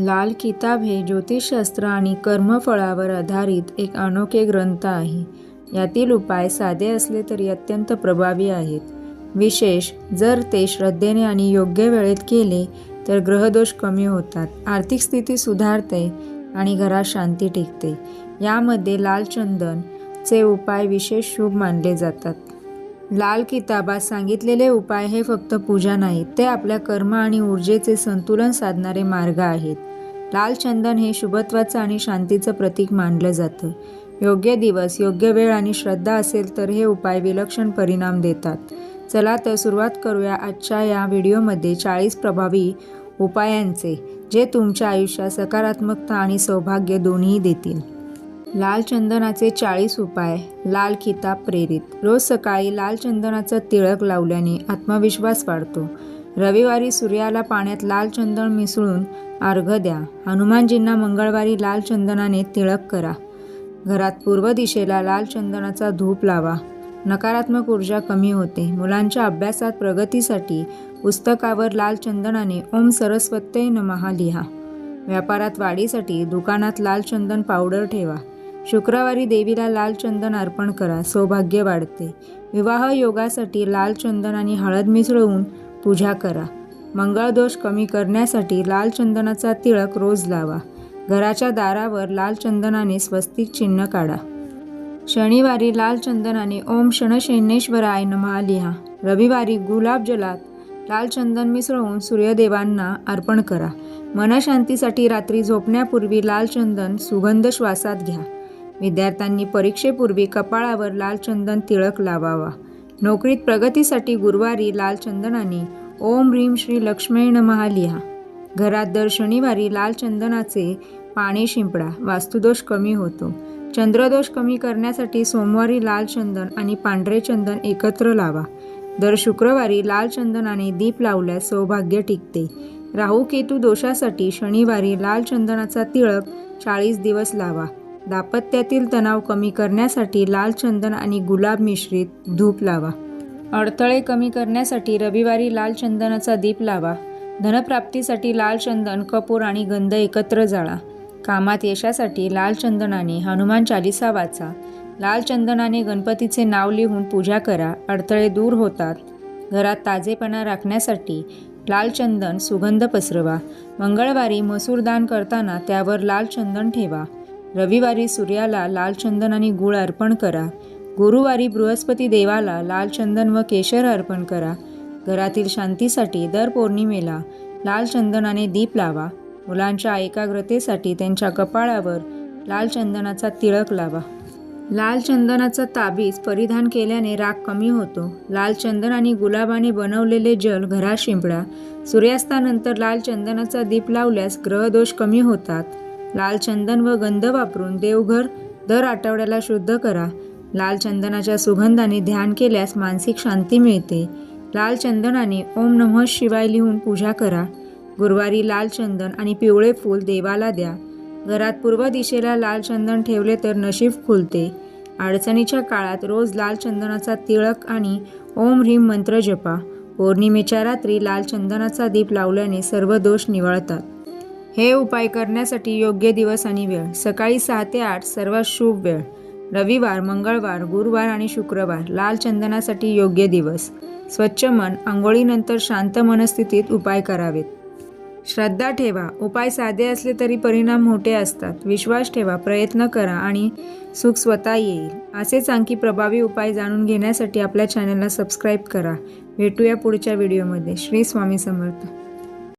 लाल किताब हे ज्योतिषशास्त्र आणि कर्मफळावर आधारित एक अनोखे ग्रंथ आहे. यातील उपाय साधे असले तरी अत्यंत प्रभावी आहेत. विशेष जर ते श्रद्धेने आणि योग्य वेळेत केले तर ग्रहदोष कमी होतात. आर्थिक स्थिती सुधारते आणि घरात शांती टिकते. यामध्ये लाल चंदनचे उपाय विशेष शुभ मानले जातात. लाल किताबात सांगितलेले उपाय हे फक्त पूजा नाहीत ते आपल्या कर्म आणि ऊर्जेचे संतुलन साधणारे मार्ग आहेत. लाल चंदन हे शुभत्वाचं आणि शांतीचं प्रतीक मानलं जातं. योग्य दिवस योग्य वेळ आणि श्रद्धा असेल तर हे उपाय विलक्षण परिणाम देतात. चला तर सुरुवात करूया आजच्या या व्हिडिओमध्ये चाळीस प्रभावी उपायांचे जे तुमच्या आयुष्यात सकारात्मकता आणि सौभाग्य दोन्ही देतील. लाल चंदनाचे चाळीस उपाय लाल किताब प्रेरित. रोज सकाळी लाल चंदनाचा तिळक लावल्याने आत्मविश्वास वाढतो. रविवारी सूर्याला पाण्यात लाल चंदन मिसळून अर्घ द्या. हनुमानजींना मंगळवारी लाल चंदनाने तिळक करा. घरात पूर्व दिशेला लाल चंदनाचा धूप लावा. नकारात्मक ऊर्जा कमी होते. मुलांच्या अभ्यासात प्रगतीसाठी पुस्तकावर लाल चंदनाने ओम सरस्वते नमहा लिहा. व्यापारात वाढीसाठी दुकानात लाल चंदन पावडर ठेवा. शुक्रवारी देवीला लाल चंदन अर्पण करा. सौभाग्य वाढते. विवाह योगासाठी लाल चंदन आणि हळद मिसळवून पूजा करा. मंगळदोष कमी करण्यासाठी लाल चंदनाचा तिळक रोज लावा. घराच्या दारावर लाल चंदनाने स्वस्तिक चिन्ह काढा. शनिवारी लाल चंदनाने ओम शनशैनेश्वराय नमहा लिहा. रविवारी गुलाबजलात लाल चंदन मिसळून सूर्यदेवांना अर्पण करा. मनशांतीसाठी रात्री झोपण्यापूर्वी लाल चंदन सुगंध श्वासात घ्या. विद्यार्थ्यांनी परीक्षेपूर्वी कपाळावर लाल चंदन तिळक लावावा. नोकरीत प्रगतीसाठी गुरुवारी लाल चंदनाने ओम ह्रीम श्री लक्ष्मी नमहा लिहा. घरात दर शनिवारी लाल चंदनाचे पाणी शिंपडा. वास्तुदोष कमी होतो. चंद्रदोष कमी करण्यासाठी सोमवारी लाल चंदन आणि पांढरे चंदन एकत्र लावा. दर शुक्रवारी लाल चंदनाने दीप लावल्यास सौभाग्य टिकते. राहू केतू दोषासाठी शनिवारी लाल चंदनाचा तिळक चाळीस दिवस लावा. दाम्पत्यातील तणाव कमी करण्यासाठी लाल चंदन आणि गुलाब मिश्रित धूप लावा. अडथळे कमी करण्यासाठी रविवारी लाल चंदनाचा दीप लावा. धनप्राप्तीसाठी लाल चंदन कपूर आणि गंध एकत्र जाळा. कामात यशासाठी लाल चंदनाने हनुमान चालिसा वाचा. लाल चंदनाने गणपतीचे नाव लिहून पूजा करा. अडथळे दूर होतात. घरात ताजेपणा राखण्यासाठी लाल चंदन सुगंध पसरवा. मंगळवारी मसूर दान करताना त्यावर लाल चंदन ठेवा. रविवारी सूर्याला लाल चंदन आणि गुळ अर्पण करा. गुरुवारी बृहस्पती देवाला लाल चंदन व केशर अर्पण करा. घरातील शांतीसाठी दर पौर्णिमेला लाल चंदनाने दीप लावा. मुलांच्या एकाग्रतेसाठी त्यांच्या कपाळावर लाल चंदनाचा तिळक लावा. लाल चंदनाचा ताबीज परिधान केल्याने राग कमी होतो. लाल चंदन आणि गुलाबाने बनवलेले जल घरात शिंपडा. सूर्यास्तानंतर लाल चंदनाचा दीप लावल्यास ग्रहदोष कमी होतात. लाल चंदन व गंध वापरून देवघर दर आठवड्याला शुद्ध करा. लाल चंदनाच्या सुगंधाने ध्यान केल्यास मानसिक शांती मिळते. लाल चंदनाने ओम नमः शिवाय लिहून पूजा करा. गुरुवारी लाल चंदन आणि पिवळे फूल देवाला द्या. घरात पूर्व दिशेला लाल चंदन ठेवले तर नशीब खुलते. अडचणीच्या काळात रोज लाल चंदनाचा तिळक आणि ओम ह्रीम मंत्र जपा. पौर्णिमेच्या रात्री लाल चंदनाचा दीप लावल्याने सर्व दोष निवळतात. हे उपाय करण्यासाठी योग्य दिवस आणि वेळ. सकाळी सहा ते आठ सर्वात शुभ वेळ. रविवार मंगळवार गुरुवार आणि शुक्रवार. लाल चंदनासाठी योग्य दिवस. स्वच्छ मन आंघोळीनंतर शांत मनस्थितीत उपाय करावेत. श्रद्धा ठेवा. उपाय साधे असले तरी परिणाम मोठे असतात. विश्वास ठेवा. प्रयत्न करा आणि सुख स्वतः येईल. असेच आणखी प्रभावी उपाय जाणून घेण्यासाठी आपल्या चॅनलला सबस्क्राईब करा. भेटूया पुढच्या व्हिडिओमध्ये. श्री स्वामी समर्थ.